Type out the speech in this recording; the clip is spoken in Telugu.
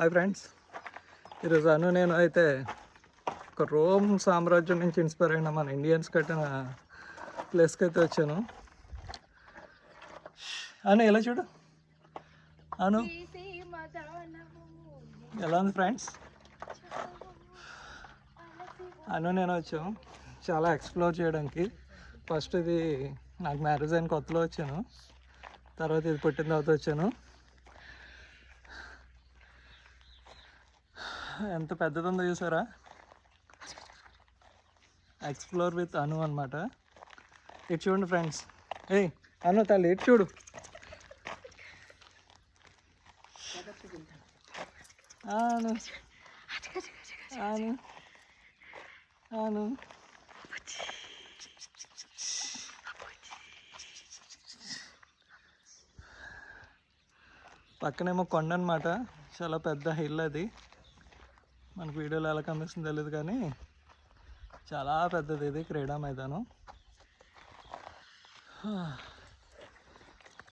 హాయ్ ఫ్రెండ్స్ ఈరోజు అను నేను అయితే ఒక రోమ్ సామ్రాజ్యం నుంచి ఇన్స్పైర్ అయిన మన ఇండియన్స్ కట్టిన ప్లేస్కి అయితే వచ్చాను. అను ఎలా చూడు? అను. ఎలా ఉంది ఫ్రెండ్స్ అను నేను వచ్చాము చాలా ఎక్స్ప్లోర్ చేయడానికి. ఫస్ట్ ఇది నాకు మ్యారేజ్ అయిన కొత్తలో వచ్చాను. తర్వాత ఇది పుట్టిన తర్వాత వచ్చాను. ఎంత పెద్దదుందో చూసారా? ఎక్స్ప్లోర్ విత్ అను అనమాట ఇటు చూడండి ఫ్రెండ్స్ ఏయ్ అను తల్లి ఇటు చూడు. అను. ఆను అను. పక్కనేమో కొండ అనమాట చాలా పెద్ద హిల్ అది. మనకు వీడియోలో ఎలా కనిపిస్తుంది తెలియదు కానీ చాలా పెద్దది ఇది క్రీడా మైదానం.